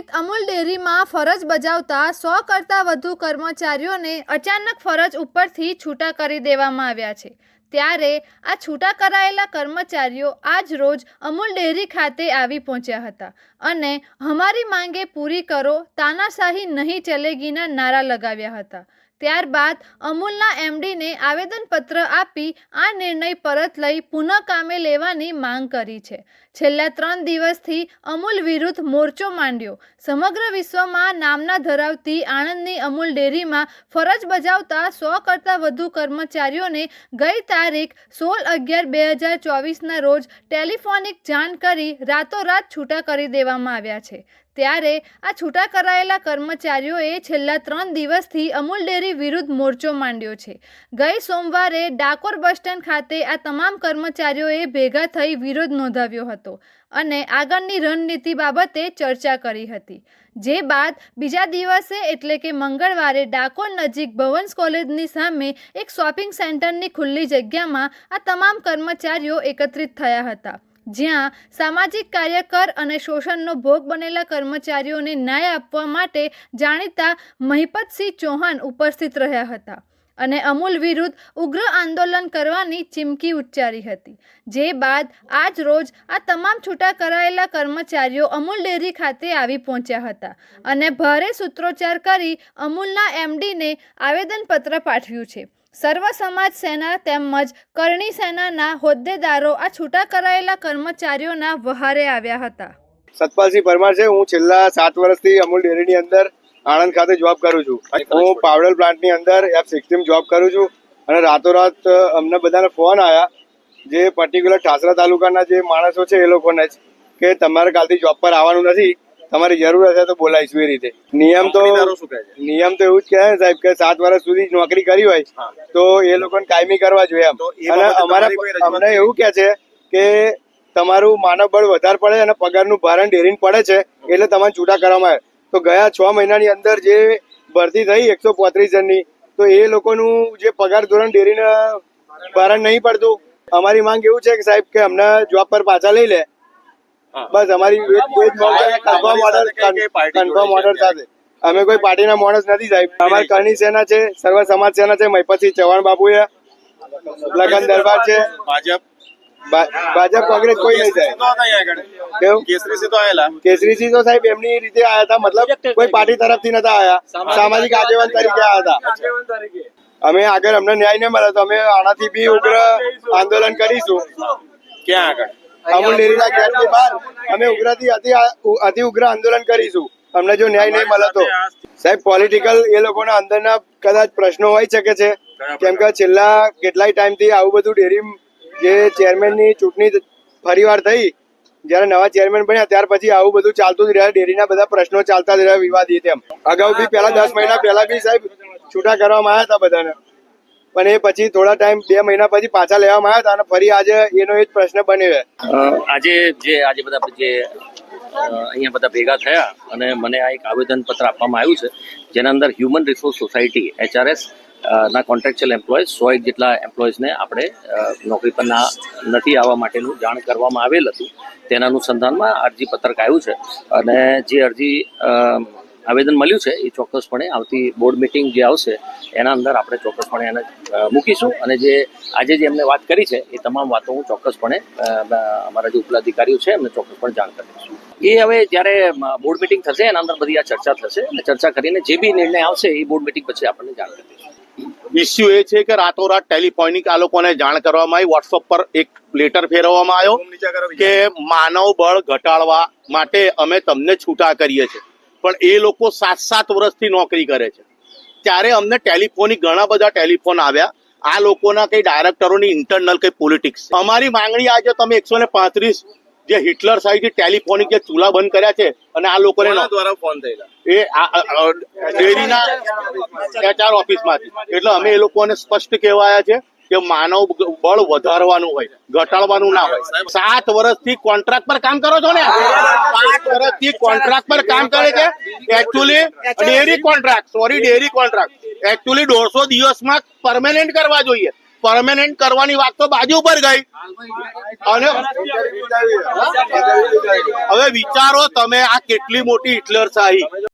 સ્થિત અમૂલ ડેરીમાં ફરજ બજાવતા સો કરતાં વધુ કર્મચારીઓને અચાનક ફરજ ઉપરથી છૂટા કરી દેવામાં આવ્યા છે. ત્યારે આ છૂટા કરાયેલા કર્મચારીઓ આજ રોજ અમૂલ ડેરી ખાતે આવી પહોંચ્યા હતા અને હમારી માંગે પૂરી કરો, તાનાશાહી નહીં ચલેગીના નારા લગાવ્યા હતા. ત્યારબાદ અમૂલના એમડીને આવેદનપત્ર આપી આ નિર્ણય પરત લઈ પુનઃ કામે લેવાની માંગ કરી છે. છેલ્લા ત્રણ દિવસથી અમૂલ વિરુદ્ધ મોરચો માંડ્યો. સમગ્ર વિશ્વમાં નામના ધરાવતી આણંદની અમૂલ ડેરીમાં ફરજ બજાવતા સો કરતાં વધુ કર્મચારીઓને ગઈ તારીખ સોળ અગિયાર બે હજાર ચોવીસના રોજ ટેલિફોનિક જાણ કરી રાતોરાત છૂટા કરી દેવામાં આવ્યા છે. ત્યારે આ છૂટા કરાયેલા કર્મચારીઓએ છેલ્લા ત્રણ દિવસથી અમૂલ ડેરી વિરુદ્ધ મોરચો માંડ્યો છે. ગઈ સોમવારે ડાકોર બસ સ્ટેન્ડ ખાતે આ તમામ કર્મચારીઓએ ભેગા થઈ વિરોધ નોંધાવ્યો હતો અને આગળની રણનીતિ બાબતે ચર્ચા કરી હતી. જે બાદ બીજા દિવસે એટલે કે મંગળવારે ડાકોર નજીક ભવન્સ કોલેજની સામે એક શોપિંગ સેન્ટરની ખુલ્લી જગ્યામાં આ તમામ કર્મચારીઓ એકત્રિત થયા હતા. જ્યાં સામાજિક કાર્યકર અને શોષણનો ભોગ બનેલા કર્મચારીઓને ન્યાય આપવા માટે જાણીતા મહિપતસિંહ ચૌહાણ ઉપસ્થિત રહ્યા હતા અને અમૂલ વિરુદ્ધ ઉગ્ર આંદોલન કરવાની ચીમકી ઉચ્ચારી હતી. જે બાદ આજ રોજ આ તમામ છૂટા કરાયેલા કર્મચારીઓ અમૂલ ડેરી ખાતે આવી પહોંચ્યા હતા અને ભારે સૂત્રોચ્ચાર કરી અમૂલના એમડીને આવેદનપત્ર પાઠવ્યું છે. સર્વ સમાજ સેના તેમજ કરણી સેનાના હોદ્દેદારો આ છૂટા કરાયેલા કર્મચારીઓના વહારે આવ્યા હતા. સતપાલસિંહ પરમાર છે. હું છેલ્લા સાત વર્ષથી અમૂલ ડેરીની અંદર આણંદ ખાતે જોબ કરું છું. હું પાવડર પ્લાન્ટની અંદર એફ સિક્સટીમ જોબ કરું છું અને રાતોરાત અમને બધાને ફોન આવ્યા જે પર્ટિક્યુલર ઠાસરા તાલુકાના જે માણસો છે એ લોકોને જ કે તમારે કાલથી જોબ પર આવવાનું નથી. તમારી જરૂર હશે તો બોલાવીશું એ રીતે. નિયમ તો નિયમ તો એવું જ કહે સાહેબ કે સાત વર્ષ સુધી નોકરી કરી હોય તો એ લોકોને કાયમી કરવા જોઈએ અને અમારા અમને એવું કે છે કે તમારું માનવ બળ વધારે પડે અને પગારનું ભારણ ડેરીને પડે છે એટલે તમારે છૂટા કરવામાં આવે. તો ગયા છ મહિનાની અંદર જે ભરતી થઈ એકસો પોત્રીસ જણની તો એ લોકોનું જે પગાર ધોરણ ડેરીને ભારણ નહીં પડતું. અમારી માંગ એવું છે કે સાહેબ કે અમને જોબ પર પાછા લઈ લે બસ અમારી કન્ફર્મ ઓર્ડર કન્ફર્મ ઓર્ડર સાથે અમે કોઈ પાર્ટીના માણસ નથી સાહેબ અમારે કરણી સેના છે સર્વ સમાજ સેના છે મહિપતસિંહ ચૌહાણ બાબુએ લગન દરબાર છે ભાજપ ભાજપ કોંગ્રેસ કોઈ નહીં સાહેબ કેસરીસિંહ તો આયેલા કેસરીસિંહ તો સાહેબ એમની રીતે આયા હતા મતલબ કોઈ પાર્ટી તરફથી નતા આયા સામાજિક આગેવાન તરીકે આયા હતા અમે આગળ અમને ન્યાય નહીં મળે તો અમે આનાથી બી ઉગ્ર આંદોલન કરીશું ક્યાં આગળ અમૂલ ડેરીના ગેટની બહાર અમે ઉગ્રથી અતિ અતિ ઉગ્ર આંદોલન કરીશું. અમને જો ન્યાય નહીં મળે તો. સાહેબ પોલિટિકલ એ લોકોના અંદરના કદાચ પ્રશ્નો હોઈ શકે છે. કેમ કે છેલ્લા કેટલાય ટાઈમથી આવું બધું ડેરી જે ચેરમેનની ચૂંટણી ફરીવાર થઈ જ્યારે નવા ચેરમેન બન્યા ત્યાર પછી આવું બધું ચાલતું જ રહ્યા. ડેરીના બધા પ્રશ્નો ચાલતા જ રહ્યા વિવાદી તેમ અગાઉ બી પહેલા દસ મહિના પહેલા બી સાહેબ છૂટા કરવામાં આવ્યા હતા બધાને. પણ એ પછી થોડા ટાઈમ બે મહિના પછી પાછા લેવામાં આવ્યા હતા અને ફરી આજે એનો એ જ પ્રશ્ન બન્યો આજે જે, આજે બધા જે અહીંયા બધા ભેગા થયા અને મને આ એક આવેદનપત્ર આપવામાં આવ્યું છે, જેના અંદર હ્યુમન રિસોર્સ સોસાયટી એચઆરએસ ના કોન્ટ્રાક્ચ્યુઅલ એમ્પ્લોયઝ સો એક જેટલા એમ્પ્લોયઝને આપણે નોકરી પર ના નથી આવવા માટેનું જાણ કરવામાં આવેલ હતું. તેના અનુસંધાનમાં અરજી પત્રક આવ્યું છે અને જે અરજી આવેદન મળ્યું છે એ ચોક્કસપણે આવતી બોર્ડ મિટિંગ જે આવશે એના અંદર આપણે ચોક્કસપણે એને મૂકીશું. અને જે આજે જે એમને વાત કરી છે એ તમામ વાતો હું ચોક્કસપણે અમારા જે ઉપલાધિકારીઓ છે એમને ચોક્કસપણે જાણ કરીશું એ હવે જ્યારે બોર્ડ મિટિંગ થશે એના અંદર બધી આ ચર્ચા થશે. અને ચર્ચા કરીને જે બી નિર્ણય આવશે એ બોર્ડ મિટિંગ પછી આપણને જાણ કરીશું ઇસ્યુ એ છે કે રાતોરાત ટેલિફોનિક આ લોકોને જાણ કરવામાં આવી. વોટ્સઅપ પર એક લેટર ફેરવવામાં આવ્યો કે માનવ બળ ઘટાડવા માટે અમે તમને છૂટા કરીએ છીએ. પણ એ લોકો સાત સાત વર્ષથી નોકરી કરે છે. ત્યારે અમને ટેલિફોનિક ઘણા બધા ટેલિફોન આવ્યા. આ લોકોના કઈ ડાયરેક્ટરોની ઇન્ટરનલ કઈ પોલિટિક્સ અમારી માંગણી આજે તમે એકસો ને પાંત્રીસ જે હિટલર સાહેબ ટેલિફોનિક જે ચૂલા બંધ કર્યા છે અને આ લોકોને દ્વારા ફોન થયેલા? એ ડેરીના એચઆર ઓફિસમાંથી એટલે અમે એ લોકોને સ્પષ્ટ કહેવાયા છે કે માનવ બળ વધારવાનું હોય ઘટાડવાનું ના હોય. સાત વર્ષથી કોન્ટ્રાક્ટ પર કામ કરો છો ને? સાત વર્ષથી કોન્ટ્રાક્ટ પર કામ કરે છે? Actually dairy contract sorry dairy contract actually દોઢસો દિવસમાં પરમેનન્ટ કરવા જોઈએ. પરમેનન્ટ કરવાની વાત તો બાજુ પર ગઈ. અને હવે વિચારો તમે આ કેટલી મોટી હિટલર શાહી